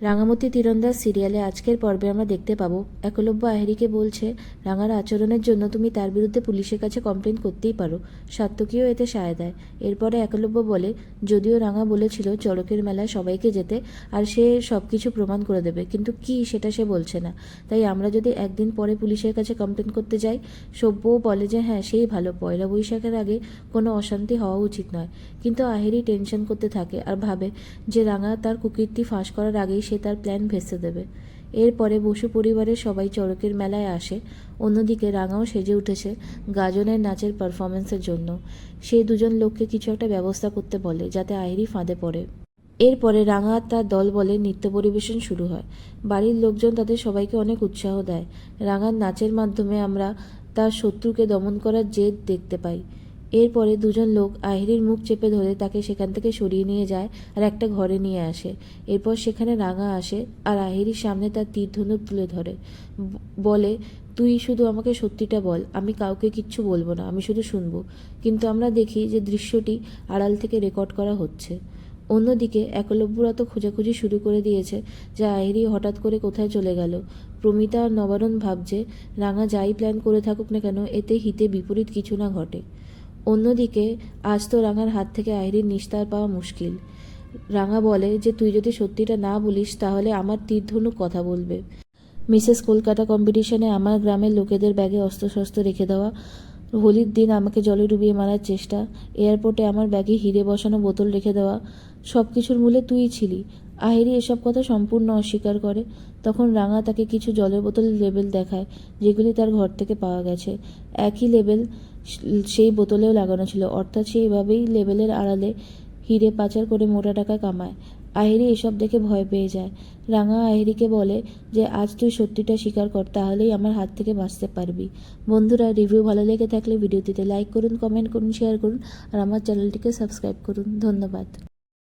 রাঙামতি তীরন্দাজ সিরিয়ালে আজকের পর্বে আমরা দেখতে পাবো, একলব্য আহেরিকে বলছে, রাঙার আচরণের জন্য তুমি তার বিরুদ্ধে পুলিশের কাছে কমপ্লেন করতেই পারো সাত্তকীও এতে সায় দেয়। এরপরে একলব্য বলে, যদিও রাঙা বলেছিল চড়কের মেলায় সবাইকে যেতে, আর সে সব কিছু প্রমাণ করে দেবে, কিন্তু কি সেটা সে বলছে না। তাই আমরা যদি একদিন পরে পুলিশের কাছে কমপ্লেন করতে যাই সভ্যও বলে যে হ্যাঁ সেই ভালো, পয়লা বৈশাখের আগে কোনো অশান্তি হওয়া উচিত নয়। কিন্তু আহেরি টেনশন করতে থাকে আর ভাবে যে, রাঙা তার কুকীর্তি ফাঁস করার আগেই সে তার প্ল্যান ভেসে দেবে। এরপরে বসু পরিবারের সবাই চড়কের মেলায় আসে। অন্যদিকে রাঙাও সেজে উঠেছে গাজনের নাচের পারফরমেন্সের জন্য। সে দুজন লোককে কিছু একটা ব্যবস্থা করতে বলে, যাতে আহেরি ফাঁদে পড়ে। এরপরে রাঙা তার দল বলে নৃত্য পরিবেশন শুরু হয়। বাড়ির লোকজন তাদের সবাইকে অনেক উৎসাহ দেয়। রাঙার নাচের মাধ্যমে আমরা তার শত্রুকে দমন করার জেদ দেখতে পাই। এরপরে দুজন লোক আহিরির মুখ চেপে ধরে তাকে সেখান থেকে সরিয়ে নিয়ে যায় আর একটা ঘরে নিয়ে আসে। এরপর সেখানে রাঙা আসে আর আহিরির সামনে তার তীর ধনুক তুলে ধরে। বলে, তুই শুধু আমাকে সত্যিটা বল, আমি কাউকে কিচ্ছু বলব না, আমি শুধু শুনব। কিন্তু আমরা দেখি যে দৃশ্যটি আড়াল থেকে রেকর্ড করা হচ্ছে। অন্যদিকে একলব্যরা তো খোঁজাখুঁজি শুরু করে দিয়েছে যে আহিরি হঠাৎ করে কোথায় চলে গেল। প্রমিতা আর নবারণ ভাবছে, রাঙা যাই প্ল্যান করে থাকুক না কেন, এতে হিতে বিপরীত কিছু না ঘটে। অন্যদিকে, আজ তো রাঙার হাত থেকে আহিরির নিস্তার পাওয়া মুশকিল। রাঙা বলে যে, তুই যদি সত্যিটা না বলিস, তাহলে আমার তীরধনুক কথা বলবে। মিসেস কলকাতা কম্পিটিশনে আমার গ্রামের লোকেদের ব্যাগে অস্ত্রশস্ত্র রেখে দেওয়া, হোলির দিন আমাকে জলে ডুবিয়ে মারার চেষ্টা, এয়ারপোর্টে আমার ব্যাগে হিরে বসানো বোতল রেখে দেওয়া সব কিছুর মূলে তুই ছিলি। আহিরি এসব কথা সম্পূর্ণ অস্বীকার করে। তখন রাঙা তাকে কিছু জলের বোতলের লেবেল দেখায়, যেগুলি তার ঘর থেকে পাওয়া গেছে। একই লেবেল সেই বোতলেও লাগানো ছিল। অর্থাৎ সেইভাবেই লেবেলের আড়ালে হিরে পাচার করে মোটা টাকা কামায়। আহেরি এসব দেখে ভয় পেয়ে যায়। রাঙা আহেরিকে বলে যে, আজ তুই সত্যিটা স্বীকার কর, তাহলেই আমার হাত থেকে বাঁচতে পারবি। বন্ধুরা, রিভিউ ভালো লেগে থাকলে ভিডিওটিতে লাইক করুন, কমেন্ট করুন, শেয়ার করুন, আর আমার চ্যানেলটিকে সাবস্ক্রাইব করুন। ধন্যবাদ।